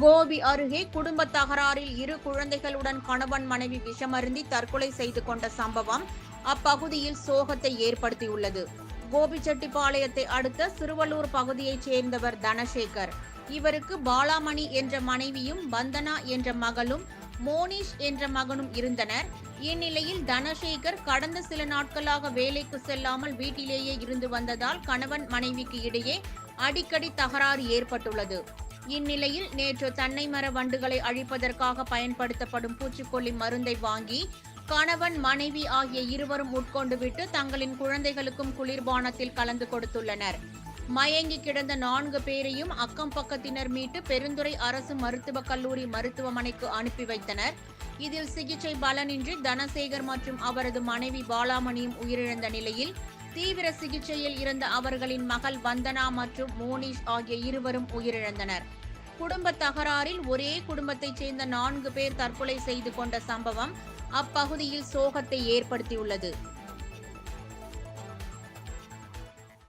கோபி அருகே குடும்ப தகராறில் இரு குழந்தைகளுடன் கணவன் மனைவி விஷமருந்தி தற்கொலை செய்து கொண்ட சம்பவம் அப்பகுதியில் சோகத்தை ஏற்படுத்தியுள்ளது. கோபிச்செட்டிப்பாளையத்தை அடுத்த சிறுவலூர் பகுதியைச் சேர்ந்தவர் தனசேகர். இவருக்கு பாலாமணி என்ற மனைவியும் வந்தனா என்ற மகளும் மோனிஷ் என்ற மகனும் இருந்தனர். இந்நிலையில் தனசேகர் கடந்த சில நாட்களாக வேலைக்கு செல்லாமல் வீட்டிலேயே இருந்து வந்ததால் கணவன் மனைவிக்கு இடையே அடிக்கடி தகராறு ஏற்பட்டுள்ளது. இந்நிலையில் நேற்று தென்னை மர வண்டுகளை அழிப்பதற்காக பயன்படுத்தப்படும் பூச்சிக்கொல்லி மருந்தை வாங்கி கணவன் மனைவி ஆகிய இருவரும் உட்கொண்டுவிட்டு தங்களின் குழந்தைகளுக்கும் குளிர்பானத்தில் கலந்து கொடுத்துள்ளனர். மயங்கி கிடந்த நான்கு பேரையும் அக்கம் பக்கத்தினர் மீட்டு பெருந்துறை அரசு மருத்துவக் கல்லூரி மருத்துவமனைக்கு அனுப்பி வைத்தனர். இதில் சிகிச்சை பலனின்றி தனசேகர் மற்றும் அவரது மனைவி பாலாமணியும் உயிரிழந்த நிலையில் தீவிர சிகிச்சையில் இருந்த அவர்களின் மகள் வந்தனா மற்றும் மோனிஷ் ஆகிய இருவரும் உயிரிழந்தனர். குடும்ப தகராறில் ஒரே குடும்பத்தைச் சேர்ந்த நான்கு பேர் தற்கொலை செய்து கொண்ட சம்பவம் அப்பகுதியில் சோகத்தை ஏற்படுத்தியுள்ளது.